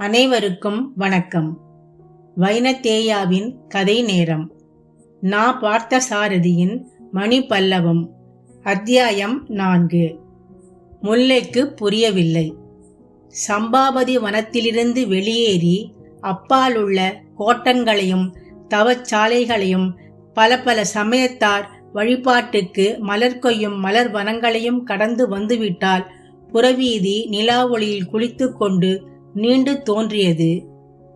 அனைவருக்கும் வணக்கம். வைனத்தேயாவின் கதை நேரம். நா பார்த்த சாரதியின் மணி பல்லவம் அத்தியாயம் நான்கு. முல்லைக்கு புரியவில்லை. சம்பாபதி வனத்திலிருந்து வெளியேறி அப்பாலுள்ள கோட்டங்களையும் தவச்சாலைகளையும் பல பல சமயத்தார் வழிபாட்டுக்கு மலர் கொய்யும் மலர் வனங்களையும் கடந்து வந்துவிட்டால் புறவீதி நிலா ஒளியில் குளித்துக்கொண்டு நீண்டு தோன்றியது.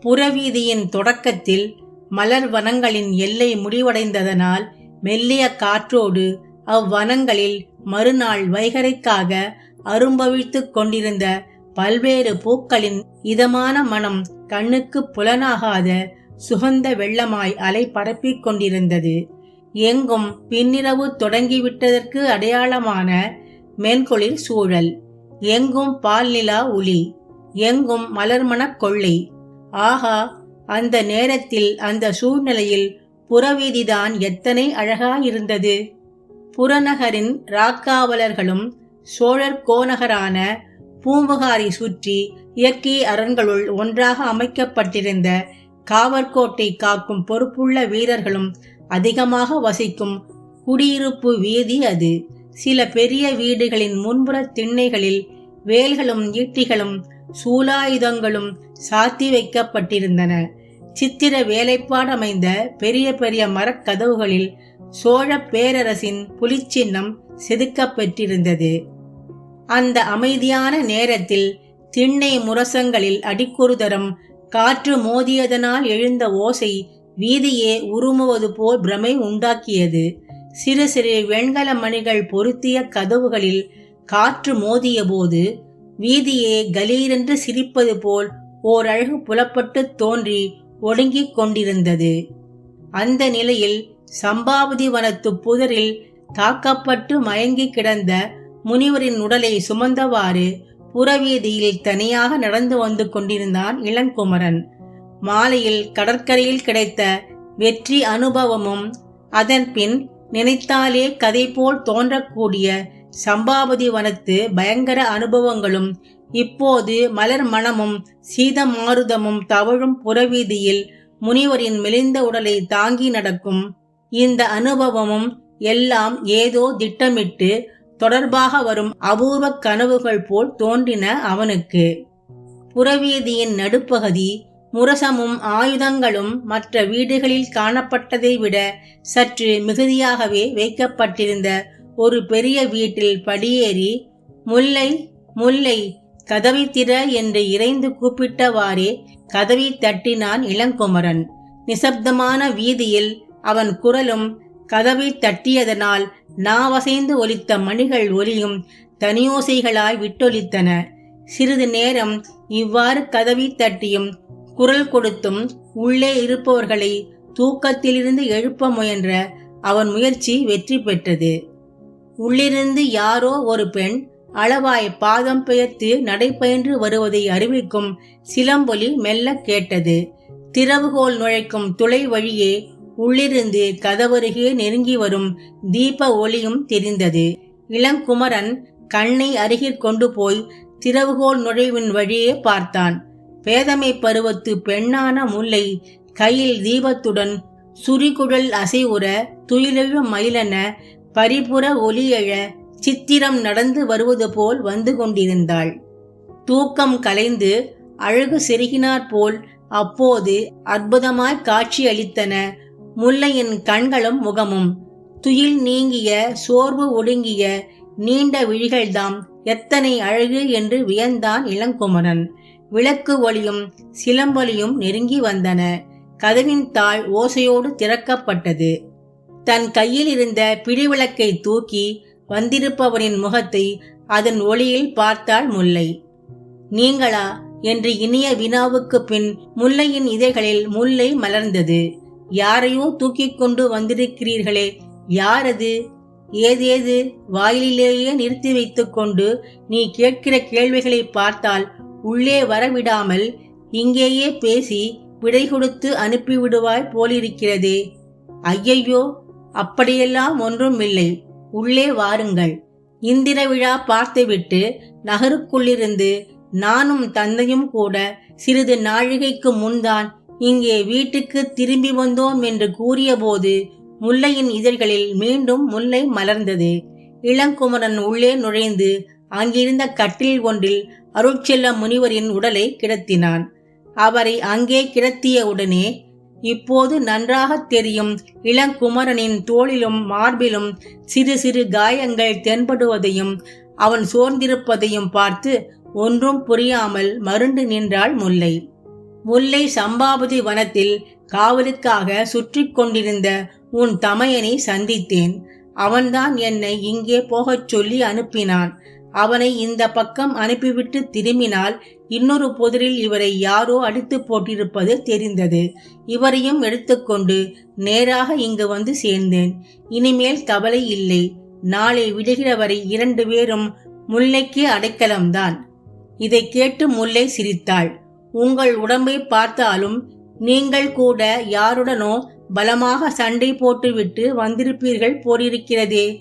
புறவீதியின் தொடக்கத்தில் மலர் வனங்களின் எல்லை முடிவடைந்ததனால் மெல்லிய காற்றோடு அவ்வனங்களில் மறுநாள் வைகரைக்காக அரும்பவிழ்த்துக் கொண்டிருந்த பல்வேறு பூக்களின் இதமான மனம் கண்ணுக்கு புலனாகாத சுகந்த வெள்ளமாய் அலை பரப்பிக் கொண்டிருந்தது. எங்கும் பின்னிரவு தொடங்கிவிட்டதற்கு அடையாளமான மென்குளிர் சூழல். எங்கும் பால்நிலா ஒளி. எங்கும் மலர்மணக் கொள்ளை. ஆஹா அந்த நேரத்தில் அந்த சூழ்நிலையில் புறவீதிதான் எத்தனை அழகாயிருந்தது. புறநகரின் ராக்காவலர்களும் சோழர் கோநகரான பூம்புகாரை சுற்றி இயற்கை அரண்களுள் ஒன்றாக அமைக்கப்பட்டிருந்த காவற்கோட்டை காக்கும் பொறுப்புள்ள வீரர்களும் அதிகமாக வசிக்கும் குடியிருப்பு வீதி அது. சில பெரிய வீடுகளின் முன்புற திண்ணைகளில் வேல்களும் ஈட்டிகளும் சூலாயுதங்களும் சாத்தி வைக்கப்பட்டிருந்தன. சித்திர வேலைப்பாடு அமைந்த பெரிய பெரிய மரக்கதவுகளில் சோழ பேரரசின் புலிச்சின்னம் செதுக்கப்பெற்றிருந்தது அந்த அமைதியான நேரத்தில் திண்ணை முரசங்களில் அடிக்குறுதரம் காற்று மோதியதனால் எழுந்த ஓசை வீதியே உருமுவது போல் பிரமை உண்டாக்கியது. சிறு சிறு வெண்கல மணிகள் பொருத்திய கதவுகளில் காற்று மோதிய போது வீதியே கலீரென்று சிரிப்பது போல் ஓர் அழகு புலப்பட்டு தோன்றி ஒடுங்கிக் கொண்டிருந்தது. அந்த நிலையில் சம்பாவதி வனத்து புதரில் தாக்கப்பட்டு மயங்கி கிடந்த முனிவரின் உடலை சுமந்தவாறு புறவீதியில் தனியாக நடந்து வந்து கொண்டிருந்தான் இளங்குமரன். மாலையில் கடற்கரையில் கிடைத்த வெற்றி அனுபவமும் அதன் பின் நினைத்தாலே கதை போல் தோன்றக்கூடிய சம்பாபதி வனத்து பயங்கர அனுபவங்களும் இப்போது மலர் மனமும் சீத மாருதமும் தவழும் புறவீதியில் முனிவரின் மெலிந்த உடலை தாங்கி நடக்கும். இந்த அனுபவமும் எல்லாம் ஏதோ திட்டமிட்டு தொடர்பாக வரும் அபூர்வ கனவுகள் போல் தோன்றின அவனுக்கு. புறவீதியின் நடுப்பகுதி முரசமும் ஆயுதங்களும் மற்ற வீடுகளில் காணப்பட்டதை விட சற்று மிகுதியாகவே வைக்கப்பட்டிருந்த ஒரு பெரிய வீட்டில் படியேறி முல்லை முல்லை கதவை திற என்று இறைந்து கூப்பிட்டவாறே கதவை தட்டினான் இளங்குமரன். நிசப்தமான வீதியில் அவன் குரலும் கதவை தட்டியதனால் நாவசைந்து ஒலித்த மணிகள் ஒலியும் தனியோசைகளாய் விட்டொலித்தன. சிறிது நேரம் இவ்வாறு கதவி தட்டியும் குரல் கொடுத்தும் உள்ளே இருப்பவர்களை தூக்கத்திலிருந்து எழுப்ப முயன்ற அவன் முயற்சி வெற்றி பெற்றது. உள்ளிருந்து யாரோ ஒரு பெண் அளவாய் பாதம் பெயர்த்து நடைபயின்று வருவதை அறிவிக்கும் சிலம்பொலி மெல்ல கேட்டது. திறவுகோல் நுழைக்கும் துளை வழியே உள்ளிருந்து கதவருகே நெருங்கி வரும் தீப ஒளியும் தெரிந்தது. இளங்குமரன் கண்ணை அருகில் கொண்டு போய் திறவுகோல் நுழைவின் வழியே பார்த்தான். பேதமை பருவத்து பெண்ணான முல்லை கையில் தீபத்துடன் சுரிகுழல் அசைவுற துயிலெழும் மயிலென பரிபுற ஒலியழ சித்திரம் நடந்து வருவது போல் வந்து கொண்டிருந்தாள். தூக்கம் கலைந்து அழகு செருகினாற் போல் அப்போது அற்புதமாய் காட்சி அளித்தன முல்லையின் கண்களும் முகமும். துயில் நீங்கிய சோர்வு ஒடுங்கிய நீண்ட விழிகள்தாம் எத்தனை அழகு என்று வியந்தான் இளங்குமரன். விளக்கு ஒளியும் சிலம்பொலியும் நெருங்கி வந்தன. கதவின் தாள் ஓசையோடு திறக்கப்பட்டது. தன் கையில் இருந்த பிடிவிளக்கை தூக்கி வந்திருப்பவனின் முகத்தை அதன் ஒளியில் பார்த்தாள் முல்லை. நீங்களா? என்று இனிய வினாவுக்கு பின் முல்லையின் இதழ்களில் முல்லை மலர்ந்தது. யாரையோ தூக்கிக் கொண்டு வந்திருக்கிறீர்களே யாரது? ஏதேது? வாயிலேயே நிறுத்தி வைத்துக் கொண்டு நீ கேட்கிற கேள்விகளை பார்த்தால் உள்ளே வரவிடாமல் இங்கேயே பேசி விடை கொடுத்து அனுப்பிவிடுவாய் போலிருக்கிறதே. ஐயையோ! அப்படியெல்லாம் ஒன்றும் இல்லை. உள்ளே வாருங்கள். இந்திர விழா பார்த்துவிட்டு நகருக்குள்ளிருந்து நானும் தந்தையும் கூட சிறிது நாழிகைக்கு முன்தான் இங்கே வீட்டுக்கு திரும்பி வந்தோம் என்று கூறியபோது முல்லையின் இதழ்களில் மீண்டும் முல்லை மலர்ந்தது. இளங்குமரன் உள்ளே நுழைந்து அங்கிருந்த கட்டில் ஒன்றில் அருட்செல்ல முனிவரின் உடலை கிடத்தினான். அவரை அங்கே கிடத்திய உடனே இப்போது நன்றாக தெரியும். இளங்குமரனின் தோளிலும் மார்பிலும் சிறு சிறு காயங்கள் தென்படுவதையும் அவன் சோர்ந்திருப்பதையும் பார்த்து ஒன்றும் புரியாமல் மருண்டு நின்றாள் முல்லை. முல்லை சம்பாபதி வனத்தில் காவலுக்காக சுற்றி கொண்டிருந்த உன் தமையனை சந்தித்தேன். அவன்தான் என்னை இங்கே போகச் சொல்லி அனுப்பினான். அவனை இந்த பக்கம் அனுப்பிவிட்டு திரும்பினால் இன்னொரு புதிரில் இவரை யாரோ அடித்து போட்டிருப்பது தெரிந்தது. இவரையும் எடுத்துக்கொண்டு நேராக இங்கு வந்து சேர்ந்தேன். இனிமேல் கவலை இல்லை. நாளை விடுகிற வரை இரண்டு பேரும் முல்லைக்கு அடைக்கலம்தான். இதை கேட்டு முல்லை சிரித்தாள். உங்கள் உடம்பை பார்த்தாலும் நீங்கள் கூட யாருடனோ பலமாக சண்டை போட்டுவிட்டு வந்திருப்பீர்கள் போலிருக்கிறதே.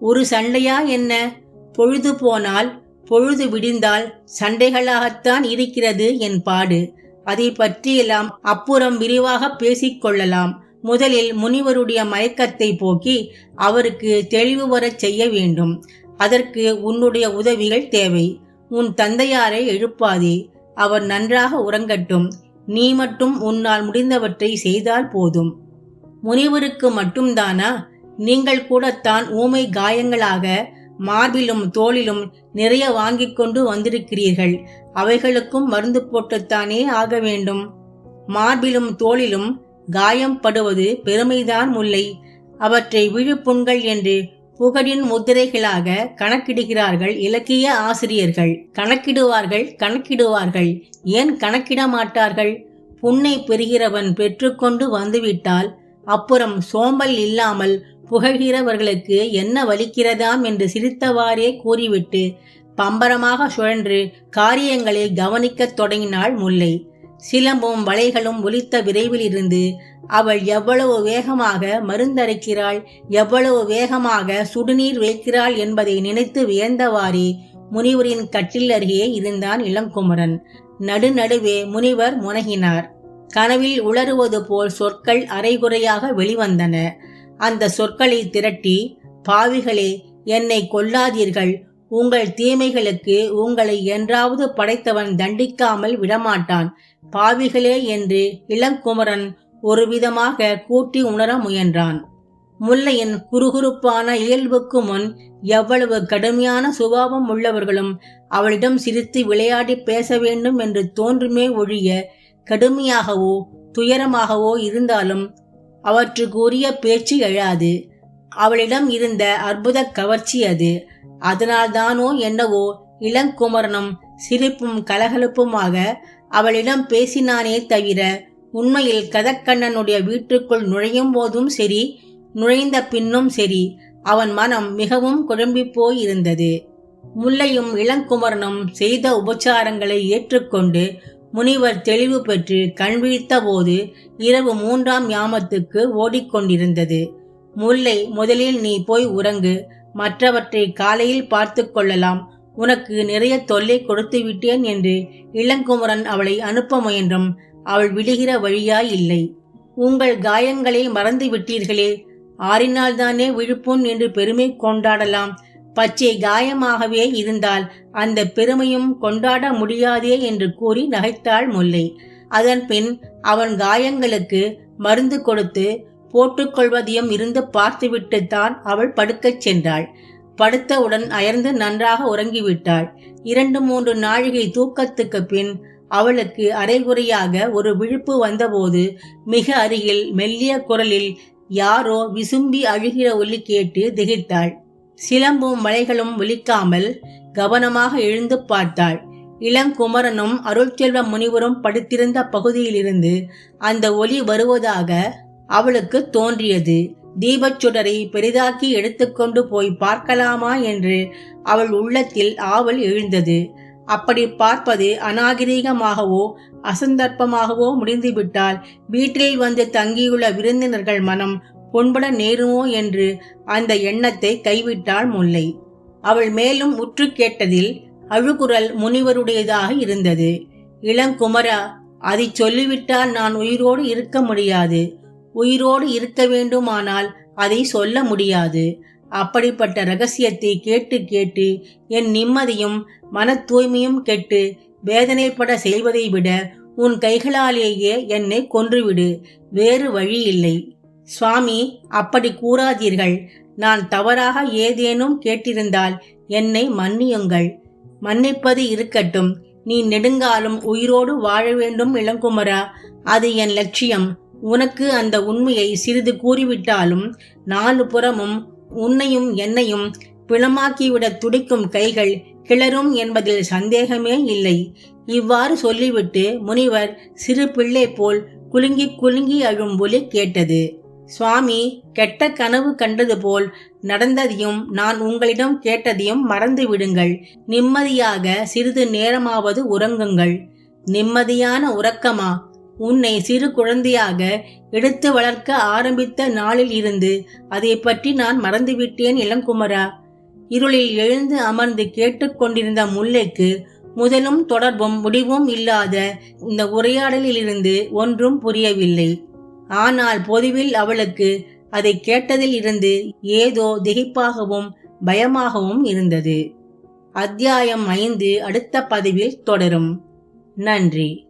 ஒரு சண்டையா என்ன? பொழுது போனால் பொழுது விடிந்தால் சண்டைகளாகத்தான் இருக்கிறது என் பாடு. அதை பற்றியெல்லாம் அப்புறம் விரிவாக பேசிக்கொள்ளலாம். முதலில் முனிவருடைய மயக்கத்தை போக்கி அவருக்கு தெளிவு வரச் செய்ய வேண்டும். அதற்கு உன்னுடைய உதவிகள் தேவை. உன் தந்தையாரை எழுப்பாதே. அவர் நன்றாக உறங்கட்டும். நீ மட்டும் உன்னால் முடிந்தவற்றை செய்தால் போதும். முனிவருக்கு மட்டும்தானா? நீங்கள் கூடத்தான் ஊமை காயங்களாக மார்பிலும் தோளிலும் நிறைய வாங்கி கொண்டு வந்திருக்கிறீர்கள். அவைகளுக்கும் மருந்து போட்டுத்தானே ஆக வேண்டும். மார்பிலும் தோளிலும் காயம் படுவது பெருமைதான் முல்லை. அவற்றை விழுப்புண்கள் என்று புகழின் முத்திரைகளாக கணக்கிடுகிறார்கள் இலக்கிய ஆசிரியர்கள். கணக்கிடுவார்கள் கணக்கிடுவார்கள். ஏன் கணக்கிட மாட்டார்கள்? புண்ணை பெறுகிறவன் பெற்றுக்கொண்டு வந்துவிட்டால் அப்புறம் சோம்பல் இல்லாமல் புகழ்கிறவர்களுக்கு என்ன வலிக்கிறதாம் என்று சிரித்தவாறே கூறிவிட்டு பம்பரமாக சுழன்று காரியங்களை கவனிக்கத் தொடங்கினாள் முல்லை. சிலம்பும் வலைகளும் ஒலித்த விரைவில் இருந்து அவள் எவ்வளவு வேகமாக மருந்தரைக்கிறாள் எவ்வளவு வேகமாக சுடுநீர் வைக்கிறாள் என்பதை நினைத்து வியந்தவாறே முனிவரின் கட்டில் அருகே இருந்தான் இளங்குமரன். நடுநடுவே முனிவர் முனகினார். கனவில் உளறுவது போல் சொற்கள் அரைகுறையாக வெளிவந்தன. அந்த சொற்களை திரட்டி பாவிகளே என்னை கொல்லாதீர்கள். உங்கள் தீமைகளுக்கு உங்களை என்றாவது படைத்தவன் தண்டிக்காமல் விடமாட்டான். பாவிகளே என்று இளங்குமரன் ஒரு விதமாக கூட்டி உணர முயன்றான். முல்லையின் குறுகுறுப்பான இயல்புக்கு முன் எவ்வளவு கடுமையான சுபாவம் உள்ளவர்களும் அவளிடம் சிரித்து விளையாடி பேச வேண்டும் என்று தோன்றுமே ஒழிய கடுமையாகவோ துயரமாகவோ இருந்தாலும் அவற்றுக்குரிய பேச்சு எழாது. அவளிடம் இருந்த அற்புத கவர்ச்சி அது. அதனால்தானோ என்னவோ இளங்குமரனும் சிரிப்பும் கலகலப்புமாக அவளிடம் பேசினானே தவிர உண்மையில் கதக்கண்ணனுடைய வீட்டுக்குள் நுழையும் போதும் சரி நுழைந்த பின்னும் சரி அவன் மனம் மிகவும் குழம்பி போயிருந்தது. முல்லையும் இளங்குமரனும் செய்த உபச்சாரங்களை ஏற்றுக்கொண்டு முனிவர் தெளிவு பெற்று கண்விழித்த போது இரவு மூன்றாம் யாமத்துக்கு ஓடிக்கொண்டிருந்தது. முல்லை முதலில் நீ போய் உறங்கு. மற்றவற்றை காலையில் பார்த்து கொள்ளலாம். உனக்கு நிறைய தொல்லை கொடுத்து விட்டேன் என்று இளங்குமரன் அவளை அனுப்ப முயன்றும் அவள் விடுகிற வழியாய் இல்லை. உங்கள் காயங்களை மறந்து விட்டீர்களே. ஆறினால்தானே விழுப்புண் என்று பெருமை கொண்டாடலாம். பச்சை காயமாகவே இருந்தால் அந்த பெருமையும் கொண்டாட முடியாதே என்று கூறி நகைத்தாள் முல்லை. அதன் பின் அவன் காயங்களுக்கு மருந்து கொடுத்து போட்டுக்கொள்வதையும் இருந்து பார்த்துவிட்டுத்தான் அவள் படுக்கச் சென்றாள். படுத்தவுடன் அயர்ந்து நன்றாக உறங்கிவிட்டாள். இரண்டு மூன்று நாழிகை தூக்கத்துக்கு பின் அவளுக்கு அரைகுறையாக ஒரு விழுப்பு வந்தபோது மிக அருகில் மெல்லிய குரலில் யாரோ விசும்பி அழுகிற ஒலி கேட்டு திகைத்தாள். சிலம்பும் மலைகளும் ஒலிக்காமல் கவனமாக எழுந்து பார்த்தாள். இளங்குமரனும் அருள்செல்வ முனிவரும் படுத்திருந்த பகுதியிலிருந்து அந்த ஒலி வருவதாக அவளுக்கு தோன்றியது. தீபச்சுடரை பெரிதாக்கி எடுத்துக்கொண்டு போய் பார்க்கலாமா என்று அவள் உள்ளத்தில் ஆவல் எழுந்தது. அப்படி பார்ப்பது அநாகரீகமாகவோ அசந்தர்ப்பமாகவோ முடிந்துவிட்டால் வீட்டில் வந்து தங்கியுள்ள விருந்தினர்கள் மனம் புண்பட நேருமோ என்று அந்த எண்ணத்தை கைவிட்டாள் முல்லை. அவள் மேலும் உற்று கேட்டதில் அழுகுரல் முனிவருடையதாக இருந்தது. இளங்குமரா அதை சொல்லிவிட்டால் நான் உயிரோடு இருக்க முடியாது. உயிரோடு இருக்க வேண்டுமானால் அதை சொல்ல முடியாது. அப்படிப்பட்ட ரகசியத்தை கேட்டு கேட்டு என் நிம்மதியும் மன தூய்மையும் கெட்டு வேதனைப்பட செய்வதை விட உன் கைகளாலேயே என்னை கொன்றுவிடு. வேறு வழி இல்லை. சுவாமி அப்படி கூறாதீர்கள். நான் தவறாக ஏதேனும் கேட்டிருந்தால் என்னை மன்னியுங்கள். மன்னிப்பது இருக்கட்டும். நீ நெடுங்காலம் உயிரோடு வாழ வேண்டும் இளங்குமரா அது என் லட்சியம். உனக்கு அந்த உண்மையை சிறிது கூறிவிட்டாலும் நாலு புறமும் உன்னையும் என்னையும் பிணமாக்கிவிட துடிக்கும் கைகள் கிளறும் என்பதில் சந்தேகமே இல்லை. இவ்வாறு சொல்லிவிட்டு முனிவர் சிறு பிள்ளை போல் குலுங்கி குலுங்கி அழும் ஒலி கேட்டது. சுவாமி கெட்ட கனவு கண்டது போல் நடந்ததையும் நான் உங்களிடம் கேட்டதையும் மறந்து விடுங்கள். நிம்மதியாக சிறிது நேரமாவது உறங்குங்கள். நிம்மதியான உறக்கமா? உன்னை சிறு குழந்தையாக எடுத்து வளர்க்க ஆரம்பித்த நாளில் இருந்து அதை பற்றி நான் மறந்துவிட்டேன் இளங்குமரா. இருளில் எழுந்து அமர்ந்து கேட்டுக்கொண்டிருந்த முல்லைக்கு முதலும் தொடர்பும் முடிவும் இல்லாத இந்த உரையாடலிலிருந்து ஒன்றும் புரியவில்லை. ஆனால் பொதுவில் அவளுக்கு அதை கேட்டதில் இருந்து ஏதோ திகைப்பாகவும் பயமாகவும் இருந்தது. அத்தியாயம் ஐந்து அடுத்த பதிவில் தொடரும். நன்றி.